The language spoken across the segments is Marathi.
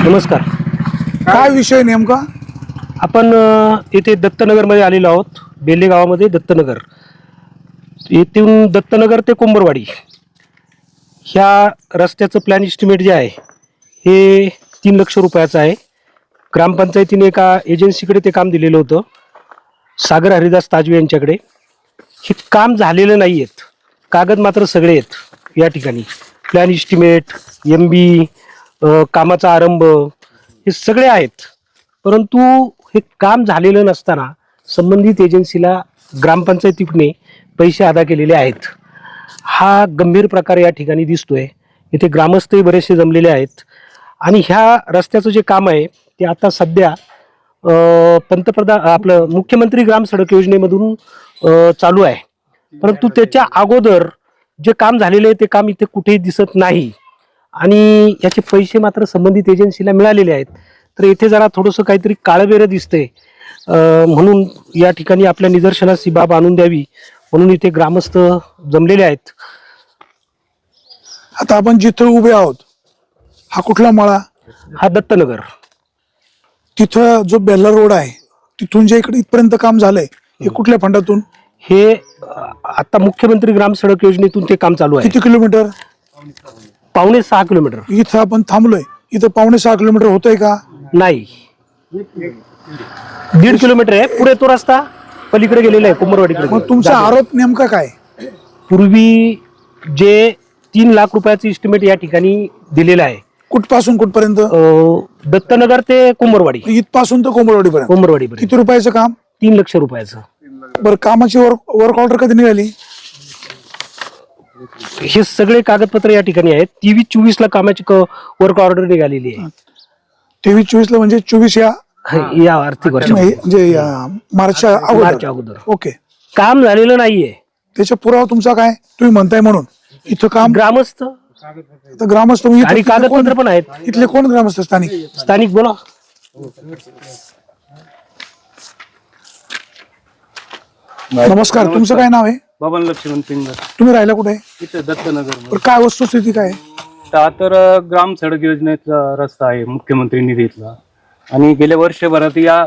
नमस्कार. काय विषय नेमका? आपण अ, इथे दत्तनगरमध्ये आलेलो आहोत. बेल्ले गावामध्ये दत्तनगर. येथून दत्तनगर ते कुंभरवाडी. ह्या रस्त्याचं प्लॅन इस्टिमेट जे आहे हे तीन लक्ष रुपयाचं आहे. ग्रामपंचायतीने एका एजन्सीकडे ते काम दिलेलं होतं. सागर हरिदास ताजवे यांच्याकडे. हे काम झालेलं नाही आहेत कागद मात्र सगळे आहेत या ठिकाणी. प्लॅन इस्टिमेट एम बी कामाचा आरंभ हे सगळे आहेत. परंतु हे काम झालेलं नसताना संबंधित एजन्सीला ग्रामपंचायतीकडे पैसे अदा केलेले आहेत. हा गंभीर प्रकार या ठिकाणी दिसतोय. इथे ग्रामस्थही बरेचसे जमलेले आहेत. आणि ह्या रस्त्याचं जे काम आहे ते आता सध्या अ, पंतप्रधान आपलं मुख्यमंत्री ग्राम सडक योजनेमधून अ, चालू आहे. परंतु त्याच्या अगोदर जे काम झालेलं आहे ते काम इथे कुठेही दिसत नाही. आणि याचे पैसे मात्र संबंधित एजन्सीला मिळालेले आहेत. तर इथे जरा थोडंसं काहीतरी काळबेरं दिसतंय. म्हणून या ठिकाणी आपल्या निदर्शनास ही बाब आणून द्यावी. म्हणून इथे ग्रामस्थ जमलेले आहेत. आता आपण जिथं उभे आहोत हा कुठला मळा? हा दत्तनगर. तिथं जो बेल्ला रोड आहे तिथून जे इकडे इथपर्यंत काम झालंय हे कुठल्या फंडातून? हे आता मुख्यमंत्री ग्राम सडक योजनेतून ते काम चालू आहे. किती किलोमीटर? पावणे सहा किलोमीटर. इथं आपण थांबलोय. इथं पावणे सहा किलोमीटर होतंय का? नाही. दीड किलोमीटर आहे. पुढे तो रस्ता पलीकडे गेलेला आहे कुंभरवाडीकडे मग तुमचा आरोप नेमका काय? पूर्वी जे तीन लाख रुपयाचं इस्टिमेट या ठिकाणी दिलेलं आहे. कुठपासून कुठपर्यंत? अं, दत्तनगर ते कुंभरवाडी. इथपासून तर कोंबडवाडीपर्यंत कुंभरवाडी किती रुपयाचं काम? तीन लक्ष रुपयाचं. बरं कामाची वर्क वर्क ऑर्डर कधी निघाली? हे सगळे कागदपत्र या ठिकाणी आहेत. तेवीस चोवीस ला कामाची वर्क ऑर्डर निघालेली आहे. तेवीस चोवीस ला म्हणजे चोवीस या या आर्थिक वर्ष म्हणजे या मार्चच्या मार्चच्या अगोदर. अगोदर. ओके. काम झालेलं नाहीये. त्याचा पुरावा तुमचा काय? तुम्ही म्हणताय म्हणून. इथं काम ग्रामस्थ. ग्रामस्थ म्हणजे आणि इथले कागदपत्र पण आहेत. इथले कोण ग्रामस्थ? स्थानिक. स्थानिक बोला. नमस्कार तुमचं काय नाव आहे? बबन लक्ष्मण पिंगर तुम्ही राहिला कुठे? इथे दत्तनगर बरं, काय वस्तुस्थिती काय? आहे? हा तर ग्राम सडक योजनेचा रस्ता आहे मुख्यमंत्री निधीतला. आणि गेल्या वर्षभरात या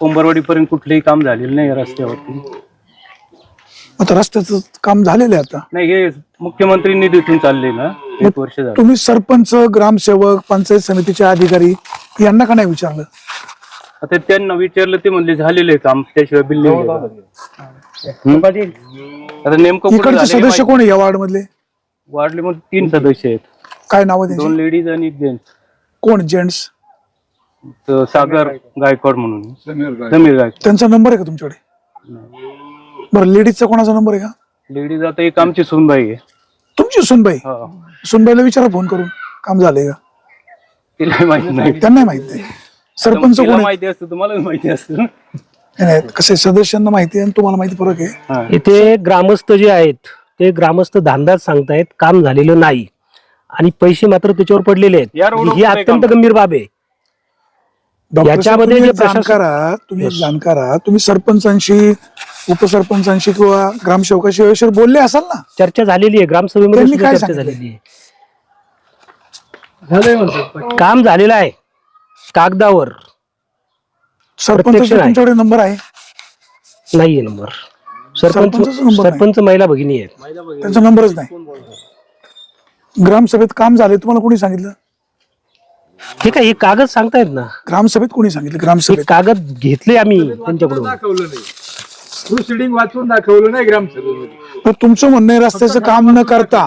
कोंबरवाडीपर्यंत कुठलेही काम झालेलं नाही या रस्त्यावरती. आता रस्त्याचं काम झालेलं आहे आता. नाही हे मुख्यमंत्री निधीतून चालले ना एक वर्ष झालं. तुम्ही सरपंच ग्रामसेवक पंचायत समितीचे अधिकारी यांना का नाही विचारलं? आता त्यांना विचारलं ते म्हणले झालेलं आहे काम त्याशिवाय बिल्डिंग आता नेमकं कुठं इकडचे झालंय हे सदस्य माहित- कोण आहे या वार्ड मधले वार्डले मग तीन सदस्य आहेत. काय नाव आहे दोन त्यांची लेडीज आणि एक जेंट्स. कोण? जेंट्स? सागर गायकवाड म्हणून. समीर गायकवाड. त्यांचा नंबर आहे का तुमच्याकडे? बरं लेडीजचा कोणाचा नंबर आहे का? लेडीज आता एक आमची सुनबाई आहे. तुमची सुनबाई? हा. सुनबाईला विचारा फोन करून. काम झालंय का? तिला माहीत नाही. त्यांना माहीत नाही. सरपंच तिला कोण आहे माहिती असतं तुम्हाला माहिती असतं नाही, कसे सदस्यांना माहिती आहे आणि तुम्हाला माहिती फरक आहे. हा. इथे ग्रामस्थ जे आहेत ते ग्रामस्थ धांदाच सांगतायत काम झालेलं नाही. आणि पैसे मात्र त्याच्यावर पडलेले आहेत. रोडवर ही कुठे अत्यंत काम? गंभीर बाब आहे. डॉक्टर साहेब, याच्यामध्ये तुम्ही जे एक प्रशासन- जाणकार आहात तुम्ही एक जाणकार आहात तुम्ही सरपंचांशी उपसरपंचांशी किंवा ग्रामसेवकाशी याविषयी बोलले असाल ना? चर्चा झालेली आहे ग्रामसभेमध्ये त्यांनी सुद्धा काय चर्चा सांगितलं? झालेली आहे. काम झालेलं आहे. कागदावर. नाही. तुमच्याकडे नंबर आहे? नाहीये नंबर सरपंचाचा सरपंच नाही. सरपंच महिला भगिनी आहेत. त्यांचा नंबरच नाही. ग्रामसभेत काम झाले तुम्हाला कोणी सांगितलं? हे काय हे कागद सांगतायत ना? ग्रामसभेत कोणी सांगितलं? हे ग्रामसभेत कागद घेतले आम्ही त्यांच्याकडून. दाखवलं नाही. प्रोसिडिंग वाचून दाखवलं नाही ग्रामसभेमध्ये. तर तुमचं म्हणणं आहे रस्त्याचं काम न करता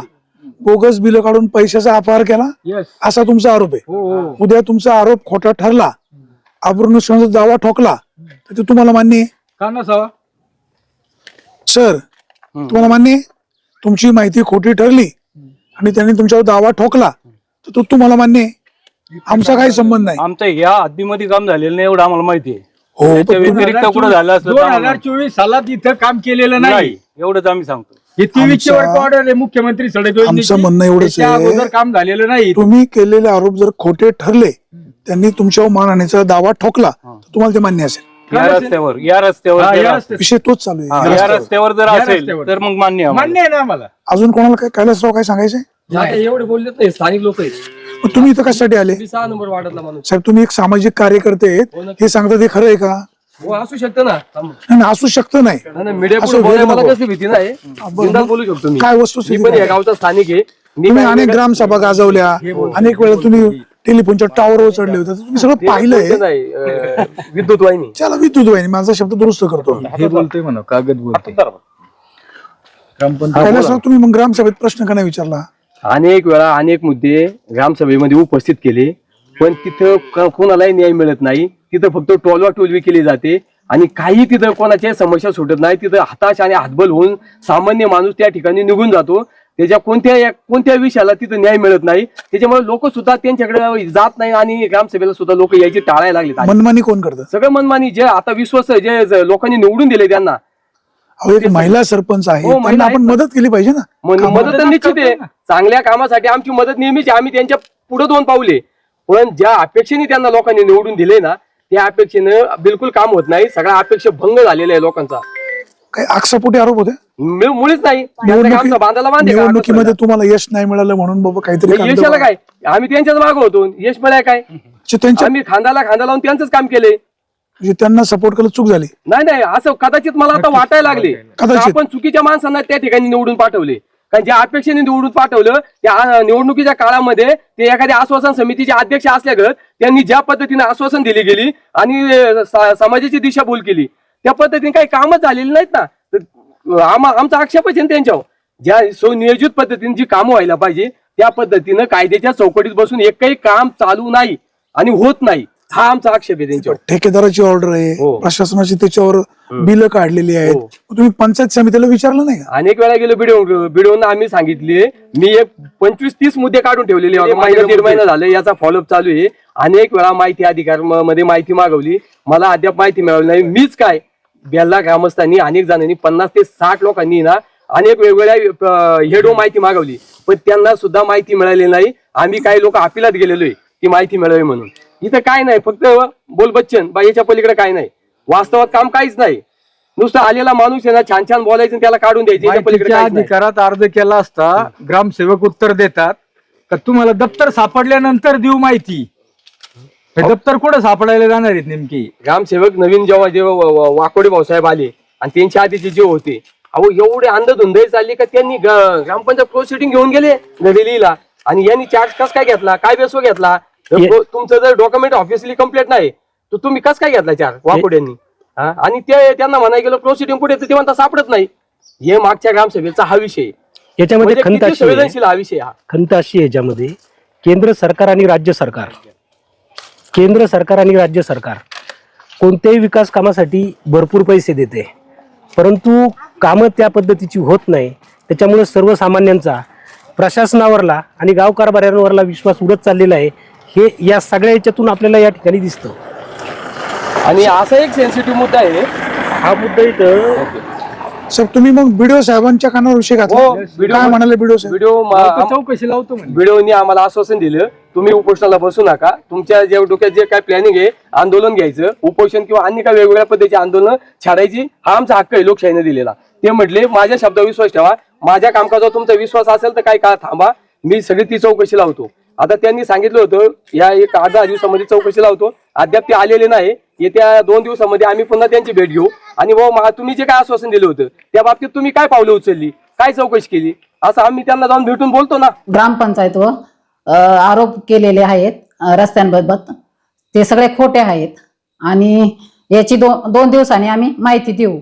बोगस बिल काढून पैशाचा अपहार केला? येस असा तुमचा आरोप आहे. हो हो. उद्या तुमचा आरोप खोटा ठरला आभरण दावा ठोकला तर ते तुम्हाला मान्य आहे? का नसावा सर तुम्हाला मान्य आहे? तुमची माहिती खोटी ठरली आणि त्यांनी तुमच्यावर दावा ठोकला तर तो तुम्हाला मान्य आहे? आमचा काही संबंध नाही. आमचं या हद्दीमध्ये काम झालेलं नाही एवढं आम्हाला माहिती आहे. हो व्यतिरिक्त कुठं झालं दोन हजार चोवीस सालात इथं काम केलेलं नाही. नाही. एवढंच आम्ही सांगतो. हे तेवीसचे आमचा- वर्क ऑर्डर आहे मुख्यमंत्री सडक. आमचं म्हणणं एवढंच त्याच्या आहे. अगोदर काम झालेलं नाही. तुम्ही केलेले आरोप जर खोटे ठरले त्यांनी तुमच्यावर मानहानीचा दावा ठोकला तर तुम्हाला ते मान्य असेल. या रस्त्यावर. या रस्त्यावर हा, जर या असेल- रस्त्यावर. विषय तोच चालू हा, आहे या रस्त्यावर. जर या असेल रस्त्यावर. तर मग मान्य आहे आम्हाला. मान्य आहे ना आम्हाला. अजून कोणाला काय कैलासराव काय सांगायचंय? आता एवढे बोलले तर स्थानिक लोक आहेत. मग तुम्ही इथं कशासाठी आले? मी सहा नंबर वाढतला माणूस. साहेब तुम्ही एक सामाजिक कार्यकर्ते आहेत. हे सांगतात हे खरं आहे का? हो असू शकतं ना. थांब. नाही, असू शकतं नाही. नाही, नाही, मीडिया असं पुढे बोलायला वेळ मला नको. कसली भीती नाही. बिनधास्त बोलू शकतो मी. काय मी पण? या गावचा स्थानिक आहे. मी तुम्ही काय अनेक ग्रामसभा गाजवल्या अनेक वेळा तुम्ही टेलिफोनच्या टावरवर चढले होते. तुम्ही सगळं ते पाहिलंय. बोलते नाही अं, विद्युत वाहिनी. चला विद्युत वाहिनी. माझा शब्द दुरुस्त करतो. हे बोलतोय म्हणा कागद बोलतोय. ग्रामपंचायत तुम्ही मग ग्रामसभेत प्रश्न का नाही विचारला? अनेक वेळा अनेक मुद्दे ग्रामसभेमध्ये उपस्थित केले. पण तिथं क- कोणालाही न्याय मिळत नाही. तिथं फक्त टोलवा टोलवी केली जाते आणि काही तिथं कोणाच्याही समस्या सुटत नाही. तिथं हताश आणि हातबल होऊन सामान्य माणूस त्या ठिकाणी निघून जातो. त्याच्या कोणत्या कोणत्या विषयाला तिथं न्याय मिळत नाही. त्याच्यामुळे लोक सुद्धा त्यांच्याकडे जात नाही आणि ग्रामसभेला सुद्धा लोक यायची टाळायला लागले मनमानी कोण करतं? सगळं मनमानी जे आता विश्वास जे जे लोकांनी निवडून दिले त्यांना. अहो एक महिला सरपंच आहे. हो, महिला त्यांना आपण आहेत मदत केली पाहिजे ना. मग मदत तर निश्चित आहे. चांगल्या कामासाठी आमची मदत नेहमीच आहे. आम्ही त्यांच्या पुढे दोन पावले पण ज्या अपेक्षेने त्यांना लोकांनी निवडून दिले ना त्या अपेक्षेनं बिलकुल काम होत नाही. सगळ्या अपेक्षा भंग झालेला आहे लोकांचा. काही आक्षापोटी आरोप होते? मु- मुळीच नाही. त्यांचं बांधायला बांधे का निवडणुकीमध्ये तुम्हाला यश नाही मिळालं म्हणून बाबा काहीतरी यशाला. काय? आम्ही त्यांच्याच मागं होतो. यश मिळाय काय? त्यांच्या आम्ही खांद्याला खांदा लावून त्यांचंच काम म्हणजे त्यांना सपोर्ट करायला चूक झाली. नाही नाही असं कदाचित मला आता वाटायला लागले. कदाचित. आपण चुकीच्या माणसांना त्या ठिकाणी निवडून पाठवले. कारण ज्या अपेक्षेने निवडून पाठवलं त्या निवडणुकीच्या काळामध्ये ते एखाद्या आश्वासन समितीचे अध्यक्ष असल्यागत त्यांनी ज्या पद्धतीने आश्वासन दिली गेली आणि स- समाजाची दिशाभूल केली त्या पद्धतीने काही कामच झालेली नाहीत ना. तर आम- आमचा आक्षेपच आहे त्यांच्यावर. ज्या सुनियोजित पद्धतीने जी कामं व्हायला पाहिजे त्या पद्धतीनं कायद्याच्या चौकटीत बसून एकही काम चालू नाही आणि होत नाही. हा आमचा आक्षेप आहे त्यांच्यावर. ठेकेदाराची ऑर्डर आहे हो. प्रशासनाची त्याच्यावर बिल काढलेली आहेत. हो. तुम्ही पंचायत समितीला विचारलं नाही का? अनेक वेळा गेलो बिडिओ बिडिओना आम्ही सांगितले मी एक पंचवीस तीस मुद्दे काढून ठेवलेले होते. महिना दीड महिना झाले याचा फॉलोअप चालू आहे. अनेक वेळा माहिती अधिकार म- मध्ये माहिती मागवली. मला अद्याप माहिती मिळाली नाही. मीच काय? बेल्ला ग्रामस्थांनी अनेक जणांनी पन्नास ते साठ लोकांनी ना अनेक वेगवेगळ्या हेडो माहिती मागवली. पण त्यांना सुद्धा माहिती मिळाली नाही. आम्ही काही लोक अपिलात गेलेलो आहे. ती माहिती मिळावी म्हणून. इथं काय नाही फक्त बोल बच्चन बा याच्या पलीकडे काय नाही. वास्तवात काम काहीच नाही. नुसतं आलेला माणूस आहे ना छान छान बोलायचं त्याला काढून द्यायचं. अधिकारात अर्ज केला असता ग्रामसेवक उत्तर देतात का तुम्हाला दप्तर सापडल्यानंतर देऊ माहिती? हे दप्तर कुठं सापडायला जाणार आहेत नेमकी? ग्रामसेवक नवीन जेव्हा जेव्हा वाकोडे भाऊसाहेब आले आणि त्यांच्या आधीचे जे होते अहो एवढे अंधधुंदही चालले का त्यांनी ग्रामपंचायत प्रोसिडिंग घेऊन गेले घडेलीला आणि यांनी चार्ज कस काय घेतला? काय बेसो घेतला? तर ये- तो- तुमचं जर डॉक्युमेंट ऑफिसली कंप्लीट नाही तर तुम्ही कस काय घेतला चार्ज वाकोड्यांनी? हा? आणि ते त्यांना म्हणाय गेलं प्रोसिडिंग कुठे तर ते म्हणता सापडत नाही. हे मागच्या ग्रामसभेचा हा विषय. याच्यामध्ये म्हणजे खंत किती अशी आहे. संवेदनशील हा विषय हा. खंत अशी आहे याच्यामध्ये. केंद्र सरकार आणि राज्य सरकार. केंद्र सरकार आणि राज्य सरकार. कोणत्याही विकास कामासाठी भरपूर पैसे देते. परंतु कामं त्या पद्धतीची होत नाही. त्याच्यामुळे सर्वसामान्यांचा प्रशासनावरला आणि गाव कारभाऱ्यांवरला विश्वास उडत चाललेला आहे. हे या सगळ्या याच्यातून आपल्याला या ठिकाणी दिसतं. आणि असा एक सेन्सिटिव्ह मुद्दा आहे. हा मुद्दा इथं साहेब तुम्ही मग बीडीओ साहेबांच्या कानावर विषय घातला. हो, BDO काय म्हणाले बीडीओ साहेब? व्हिडिओ चौकशी लावतो म्हणजे व्हिडिओनी आम्हाला आश्वासन दिलं तुम्ही उपोषणाला बसू नका. तुमच्या जे डोक्यात जे काय प्लॅनिंग आहे आंदोलन घ्यायचं. उपोषण किंवा अन्य काही वेगवेगळ्या पद्धतीची आंदोलन छाडायची हा आमचा हक्क आहे लोकशाहीने दिलेला. ते म्हटले माझ्या शब्दावर विश्वास ठेवा. माझ्या कामकाजावर तुमचा विश्वास असेल तर काय काळ थांबा. मी सगळी ती चौकशी लावतो. आता त्यांनी सांगितलं होतं या एक आठ दहा दिवसामध्ये चौकशी लावतो. अद्याप ते आलेले नाही. येत्या दोन दिवसामध्ये आम्ही पुन्हा त्यांची भेट घेऊ. आणि तुम्ही जे काय आश्वासन दिलं होतं त्या बाबतीत तुम्ही काय पावलं उचलली? काय चौकशी केली? असं आम्ही त्यांना जाऊन भेटून बोलतो ना. ग्रामपंचायत व आरोप केलेले आहेत रस्त्यांबाबत. ते सगळे खोटे आहेत. आणि याची दो दोन दिवसांनी आम्ही माहिती देऊ.